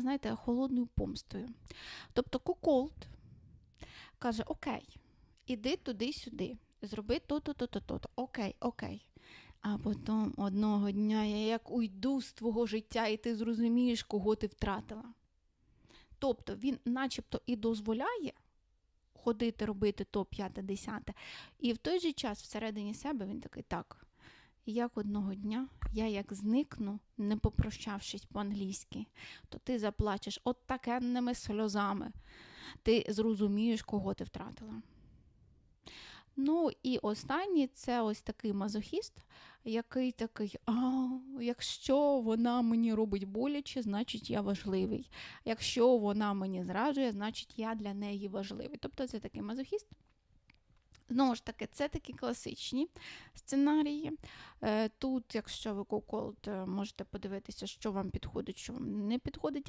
знаєте, холодною помстою. Тобто Куколд каже: Окей, іди туди-сюди, зроби то-то, то-то, то-то. Окей, окей. А потім одного дня я як уйду з твого життя, і ти зрозумієш, кого ти втратила. Тобто він начебто і дозволяє ходити, робити то п'яте, десяте. І в той же час всередині себе він такий, так, як одного дня я як зникну, не попрощавшись по-англійськи, то ти заплачеш от такенними сльозами. Ти зрозумієш, кого ти втратила. Ну і останній це ось такий мазохіст, який такий, а якщо вона мені робить боляче, значить я важливий. Якщо вона мені зраджує, значить я для неї важливий. Тобто це такий мазохіст. Знову ж таки, це такі класичні сценарії. Е, Тут, якщо ви Google, можете подивитися, що вам підходить, що вам не підходить